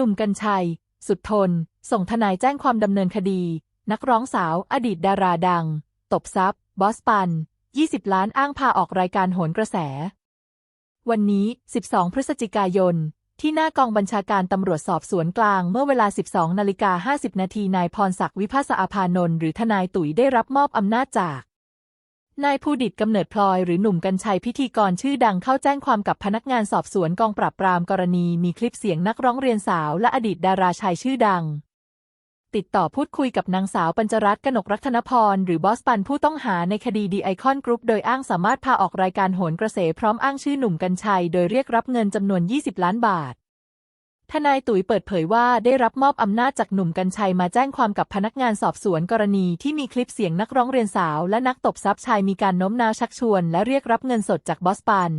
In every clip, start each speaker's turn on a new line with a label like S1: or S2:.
S1: หนุ่มกัญชัย สุดทน ส่งทนายแจ้งความดำเนินคดี นักร้องสาว อดีตดาราดัง ตบทรัพย์บอสปัน 20 ล้านอ้างพาออกรายการโหนกระแส วันนี้ 12 พฤศจิกายน ที่หน้ากองบัญชาการตำรวจสอบสวนกลางเมื่อเวลา 12 นาฬิกา 50 นาทีนายพรศักดิ์วิภาสอาภานนท์หรือทนายตุ๋ยได้รับมอบอำนาจจาก นายภูดิตกำเนิดพลอยหรือหนุ่มกัญชัยพิธีกรชื่อดังเข้าแจ้งความกับพนักงานสอบสวนกองปราบปรามกรณีมีคลิปเสียงนักร้องเรียนสาวและอดีตดาราชายชื่อดัง ติดต่อพูดคุยกับนางสาวปัญจรัตน์กนกรัตนพร หรือบอสปันผู้ต้องหาในคดีดีไอคอนกรุ๊ปโดยอ้างสามารถพาออกรายการโหนกระแสพร้อมอ้างชื่อหนุ่มกัญชัย โดยเรียกรับเงินจำนวน 20 ล้านบาท ทนายตุ๋ยเปิดเผยว่าได้รับมอบอำนาจจากหนุ่มกัญชัยมาแจ้งความกับพนักงานสอบสวนกรณีที่มีคลิปเสียงนักร้องเรียนสาวและนักตบทรัพย์ชายมีการโน้มน้าวชักชวน และเรียกรับเงินสดจากบอสปัน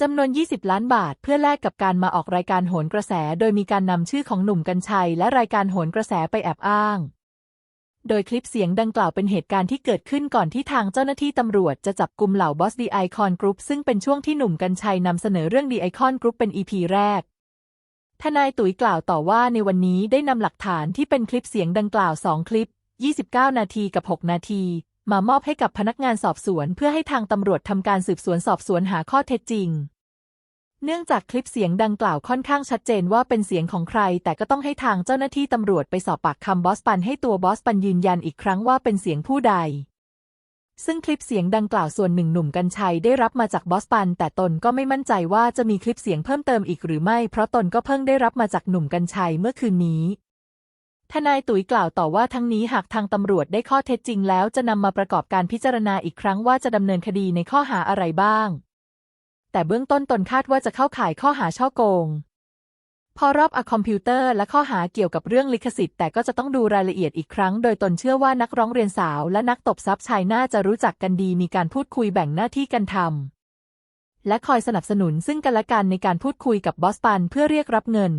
S1: จำนวน 20 ล้านบาท เพื่อแลกกับการมาออกรายการโหนกระแส โดยมีการนำชื่อของหนุ่มกัญชัย และรายการโหนกระแสไปแอบอ้าง โดยคลิปเสียงดังกล่าวเป็นเหตุการณ์ที่เกิดขึ้นก่อนที่ทางเจ้าหน้าที่ตำรวจจะจับกลุ่มเหล่าบอสดีไอคอนกรุ๊ปซึ่งเป็นช่วงที่หนุ่มกัญชัยนำเสนอเรื่องดีไอคอนกรุ๊ปเป็นอีพีแรก ทนายตุ๋ยกล่าวต่อว่าในวันนี้ได้นำหลักฐานที่เป็นคลิปเสียงดังกล่าว2คลิป 29 นาทีกับ 6 นาที มามอบให้กับพนักงานสอบสวน เพื่อให้ทางตำรวจทำการสืบสวนสอบสวนหาข้อเท็จจริง เนื่องจากคลิปเสียงดังกล่าวค่อนข้างชัดเจนว่าเป็นเสียงของใคร แต่ก็ต้องให้ทางเจ้าหน้าที่ตำรวจไปสอบปากคำบอสปันให้ตัวบอสปันยืนยันอีกครั้งว่าเป็นเสียงผู้ใด ซึ่งคลิปเสียงดังกล่าวส่วนหนึ่งหนุ่มกัญชัยได้รับมาจากบอสปัน แต่ตนก็ไม่มั่นใจว่าจะมีคลิปเสียงเพิ่มเติมอีกหรือไม่ เพราะตนก็เพิ่งได้รับมาจากหนุ่มกัญชัยเมื่อคืนนี้ ทนายตุ๋ยกล่าวต่อว่าทั้งนี้หากทางตำรวจได้ข้อเท็จจริงแล้วจะนำมาประกอบการพิจารณาอีกครั้งว่าจะดำเนินคดีในข้อหาอะไรบ้าง แต่เบื้องต้นตนคาดว่าจะเข้าข่ายข้อหาช่อโกง พอรอบอะคอมพิวเตอร์และข้อหาเกี่ยวกับเรื่องลิขสิทธิ์แต่ก็จะต้องดูรายละเอียดอีกครั้ง โดยตนเชื่อว่านักร้องเรียนสาวและนักตบทรัพย์ชายน่าจะรู้จักกันดีมีการพูดคุยแบ่งหน้าที่กันทำและคอยสนับสนุนซึ่งกันและกันในการพูดคุยกับบอสปันเพื่อเรียกรับเงิน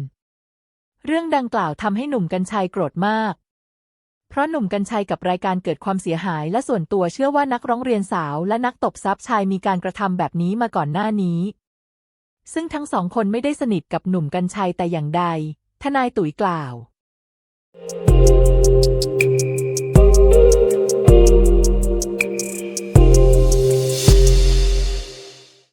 S1: เรื่องดังกล่าวทำให้หนุ่มกัญชัยโกรธมาก เพราะหนุ่มกัญชัยกับรายการเกิดความเสียหาย และส่วนตัวเชื่อว่านักร้องเรียนสาวและนักตบทรัพย์ชายมีการกระทำแบบนี้มาก่อนหน้านี้ ซึ่งทั้งสองคนไม่ได้สนิทกับหนุ่มกัญชัยแต่อย่างใด ทนายตุ๋ยกล่าว